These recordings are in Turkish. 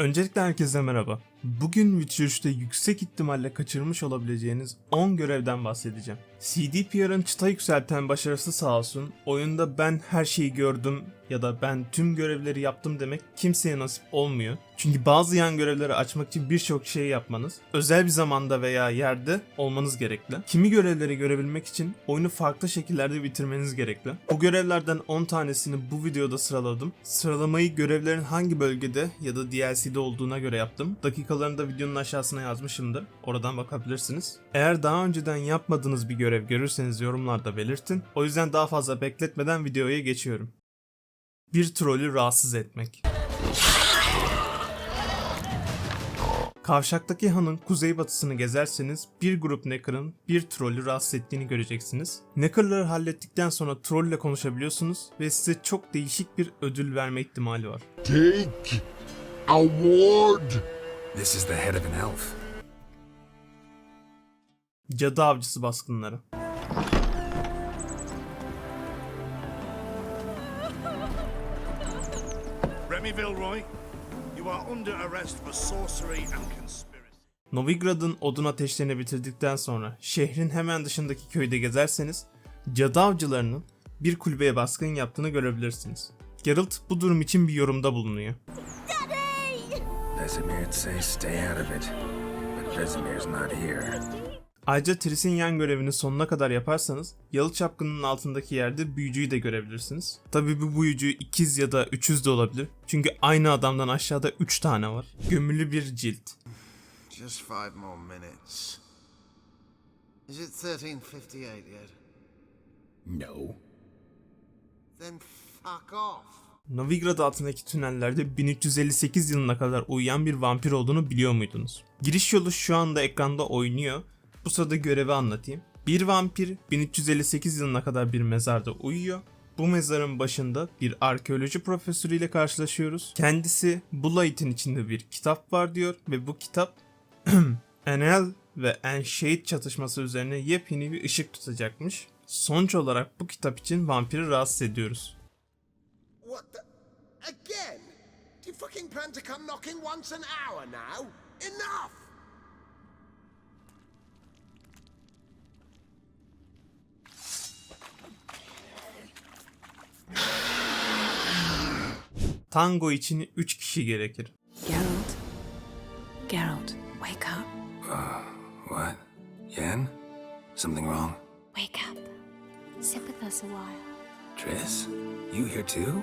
Öncelikle herkese merhaba. Bugün Witcher 3'te yüksek ihtimalle kaçırmış olabileceğiniz 10 görevden bahsedeceğim. CDPR'ın çıta yükselten başarısı sağ olsun, oyunda ben her şeyi gördüm ya da ben tüm görevleri yaptım demek kimseye nasip olmuyor. Çünkü bazı yan görevleri açmak için birçok şey yapmanız, özel bir zamanda veya yerde olmanız gerekli. Kimi görevleri görebilmek için oyunu farklı şekillerde bitirmeniz gerekli. Bu görevlerden 10 tanesini bu videoda sıraladım. Sıralamayı görevlerin hangi bölgede ya da DLC'de olduğuna göre yaptım. Dakikalarını da videonun aşağısına yazmışımdır. Oradan bakabilirsiniz. Eğer daha önceden yapmadığınız bir görev görürseniz yorumlarda belirtin. O yüzden daha fazla bekletmeden videoya geçiyorum. Bir trolü rahatsız etmek. Kavşaktaki hanın kuzeybatısını gezerseniz bir grup Necker'ın bir trollü rahatsız ettiğini göreceksiniz. Necker'ları hallettikten sonra troll ile konuşabiliyorsunuz ve size çok değişik bir ödül verme ihtimali var. Take award. This is the head of an elf. Cadı avcısı baskınları. Remy Villeroy, you are under arrest for sorcery and conspiracy. Novigrad'ın odun ateşlerini bitirdikten sonra şehrin hemen dışındaki köyde gezerseniz cadı avcılarının bir kulübeye baskın yaptığını görebilirsiniz. Geralt bu durum için bir yorumda bulunuyor. Vesemir'd say stay out of it. But Vesemir's not here. Ayrıca Triss'in yan görevini sonuna kadar yaparsanız Yalı Çapkını'nın altındaki yerde büyücüyü de görebilirsiniz. Tabi bu büyücü ikiz ya da üçüz de olabilir. Çünkü aynı adamdan aşağıda 3 tane var. Gömülü bir cilt. Just five more minutes. Is it 1358 yet? No. Then fuck off. Novigrad altındaki tünellerde 1358 yılına kadar uyuyan bir vampir olduğunu biliyor muydunuz? Giriş yolu şu anda ekranda oynuyor. Bu sırada görevi anlatayım. Bir vampir 1358 yılına kadar bir mezarda uyuyor. Bu mezarın başında bir arkeoloji profesörüyle karşılaşıyoruz. Kendisi bu Light'in içinde bir kitap var diyor ve bu kitap Enel ve Enshade çatışması üzerine yepyeni bir ışık tutacakmış. Sonuç olarak bu kitap için vampiri rahatsız ediyoruz. What the? Again? Do you fucking plan to come knocking once an hour now? Enough! Tango için 3 kişi gerekir. Geralt? Geralt, wake up. Ah, what? Yen? Something wrong? Wake up. Sit with us a while. Triss? You here too?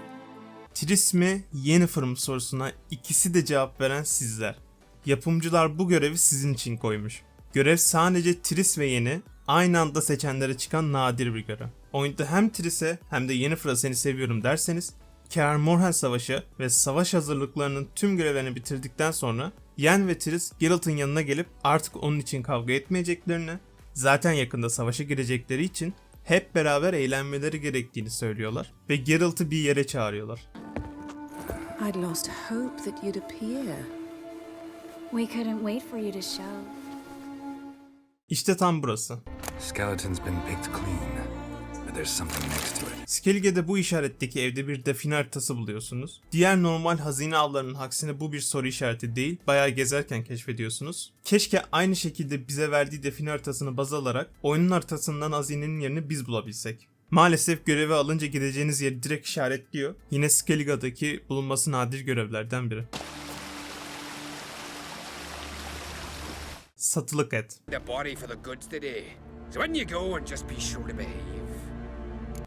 Triss mi Yennefer mı sorusuna ikisi de cevap veren sizler. Yapımcılar bu görevi sizin için koymuş. Görev sadece Triss ve Yen'i aynı anda seçenlere çıkan nadir bir görev. Oyunda hem Triss'e hem de Yennefer'a seni seviyorum derseniz Kaer Morhen Savaşı ve savaş hazırlıklarının tüm görevlerini bitirdikten sonra Yen ve Triss Geralt'ın yanına gelip artık onun için kavga etmeyeceklerini, zaten yakında savaşa girecekleri için hep beraber eğlenmeleri gerektiğini söylüyorlar ve Geralt'ı bir yere çağırıyorlar. I'd lost hope that you'd appear. We couldn't wait for you to show. İşte tam burası. Skeleton's been picked clean. Skellige'de bu işaretteki evde bir define haritası buluyorsunuz. Diğer normal hazine avlarının aksine bu bir soru işareti değil, bayağı gezerken keşfediyorsunuz. Keşke aynı şekilde bize verdiği define haritasını baz alarak oyunun haritasından hazinenin yerini biz bulabilsek. Maalesef görevi alınca gideceğiniz yeri direkt işaretliyor. Yine Skelliga'daki bulunması nadir görevlerden biri. Satılık et. the body for the goods today. So when you go and just be sure to behave.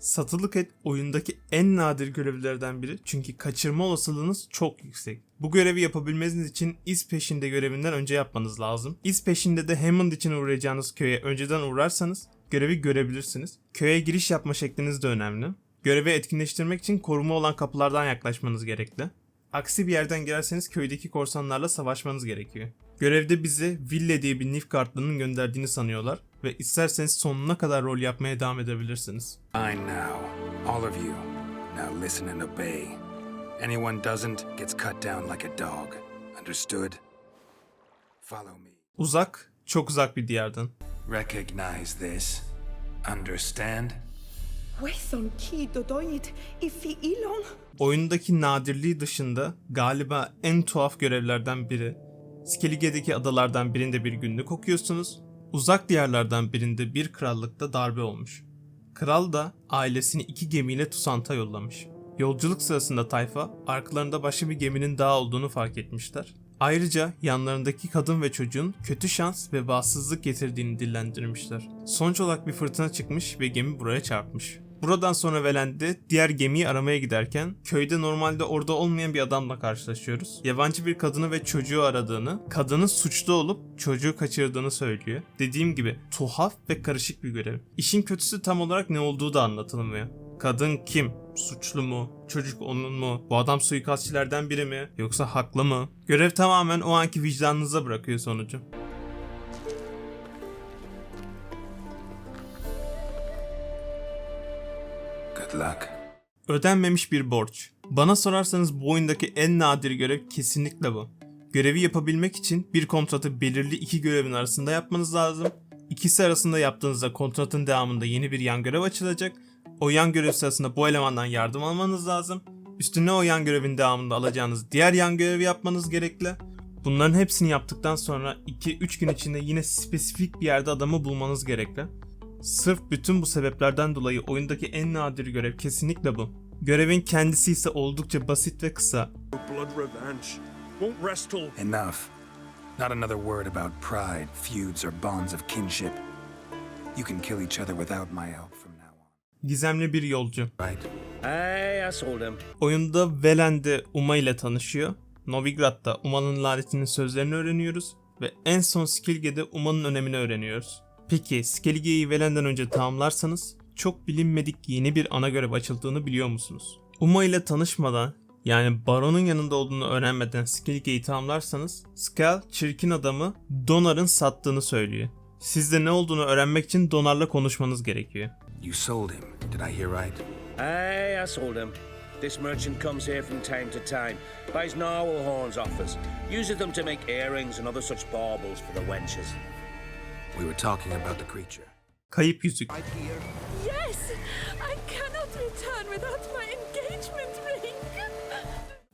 Satılık et oyundaki en nadir görevlerden biri çünkü kaçırma olasılığınız çok yüksek. Bu görevi yapabilmeniz için iz peşinde görevinden önce yapmanız lazım. İz peşinde de Hammond için uğrayacağınız köye önceden uğrarsanız görevi görebilirsiniz. Köye giriş yapma şekliniz de önemli. Görevi etkinleştirmek için koruma olan kapılardan yaklaşmanız gerekli. Aksi bir yerden girerseniz köydeki korsanlarla savaşmanız gerekiyor. Görevde bizi Ville diye bir Nilfgaardlı'nın gönderdiğini sanıyorlar ve isterseniz sonuna kadar rol yapmaya devam edebilirsiniz. I now. All of you. Now listen and obey. Anyone doesn't gets cut down like a dog. Understood? Follow me. Uzak, çok uzak bir diyardan. Recognize this. Understand? Wethon ki dodoid ifi ilon. Oyundaki nadirliği dışında galiba en tuhaf görevlerden biri. Skellige'deki adalardan birinde bir günlük okuyorsunuz. Uzak diyarlardan birinde bir krallıkta darbe olmuş. Kral da ailesini iki gemiyle Tusant'a yollamış. Yolculuk sırasında tayfa arkalarında başka bir geminin daha olduğunu fark etmişler. Ayrıca yanlarındaki kadın ve çocuğun kötü şans ve bahtsızlık getirdiğini dillendirmişler. Sonuç olarak bir fırtına çıkmış ve gemi buraya çarpmış. Buradan sonra Velend'de diğer gemiyi aramaya giderken köyde normalde orada olmayan bir adamla karşılaşıyoruz. Yabancı bir kadını ve çocuğu aradığını, kadının suçlu olup çocuğu kaçırdığını söylüyor. Dediğim gibi tuhaf ve karışık bir görev. İşin kötüsü tam olarak ne olduğu da anlatılmıyor. Kadın kim? Suçlu mu? Çocuk onun mu? Bu adam suikastçilerden biri mi? Yoksa haklı mı? Görev tamamen o anki vicdanınıza bırakıyor sonucu. Good luck. Ödenmemiş bir borç. Bana sorarsanız bu oyundaki en nadir görev kesinlikle bu. Görevi yapabilmek için bir kontratı belirli iki görevin arasında yapmanız lazım. İkisi arasında yaptığınızda kontratın devamında yeni bir yan görev açılacak. O yan görev sırasında bu elemandan yardım almanız lazım. Üstüne o yan görevin devamında alacağınız diğer yan görevi yapmanız gerekli. Bunların hepsini yaptıktan sonra 2-3 gün içinde yine spesifik bir yerde adamı bulmanız gerekli. Sırf bütün bu sebeplerden dolayı oyundaki en nadir görev kesinlikle bu. Görevin kendisi ise oldukça basit ve kısa. Blood revenge. Won't rest till Enough. Not another word about pride, feuds, or bonds of kinship. You can kill each other without my help from now on. Gizemli bir yolcu. Right? Aye, I sold him. Oyunda Velen'de Uma ile tanışıyor. Novigrad'da Uma'nın lanetinin sözlerini öğreniyoruz. Ve en son Skellige'de Uma'nın önemini öğreniyoruz. Peki Skellige'yi Velen'den önce tamamlarsanız çok bilinmedik yeni bir ana görev açıldığını biliyor musunuz? Uma ile tanışmadan yani Baron'un yanında olduğunu öğrenmeden Skellige'yi tamamlarsanız Skel çirkin adamı Donar'ın sattığını söylüyor. Siz de ne olduğunu öğrenmek için Donar'la konuşmanız gerekiyor. You sold him. Did I hear right? Aye, I sold him. This merchant comes here from time to time, buys narwhal horns off us, uses them to make earrings and other such baubles for the wenches. We were talking about the creature. Kayıp yüzük. Yes, I cannot return without my engagement ring.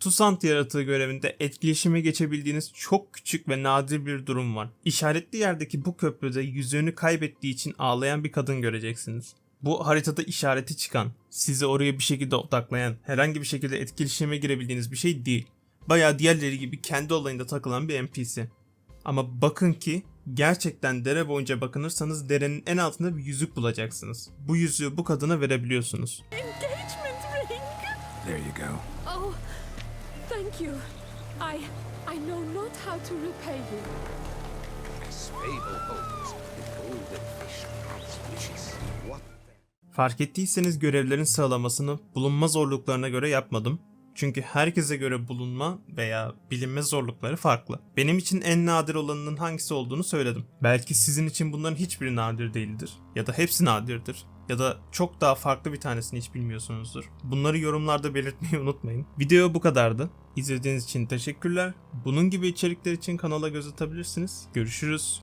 Tusant yaratığı görevinde etkileşime geçebildiğiniz çok küçük ve nadir bir durum var. İşaretli yerdeki bu köprüde yüzüğünü kaybettiği için ağlayan bir kadın göreceksiniz. Bu haritada işareti çıkan, sizi oraya bir şekilde odaklayan, herhangi bir şekilde etkileşime girebildiğiniz bir şey değil. Bayağı diğerleri gibi kendi olayında takılan bir NPC. Ama bakın ki gerçekten dere boyunca bakınırsanız derenin en altında bir yüzük bulacaksınız. Bu yüzüğü bu kadına verebiliyorsunuz. Engagement ring. There you go. Oh, thank you. I I know not how to repay you. Fable hopes the golden fish grants wishes. What Fark ettiyseniz görevlerin sıralamasını bulunma zorluklarına göre yapmadım. Çünkü herkese göre bulunma veya bilinme zorlukları farklı. Benim için en nadir olanının hangisi olduğunu söyledim. Belki sizin için bunların hiçbiri nadir değildir. Ya da hepsi nadirdir. Ya da çok daha farklı bir tanesini hiç bilmiyorsunuzdur. Bunları yorumlarda belirtmeyi unutmayın. Video bu kadardı. İzlediğiniz için teşekkürler. Bunun gibi içerikler için kanala göz atabilirsiniz. Görüşürüz.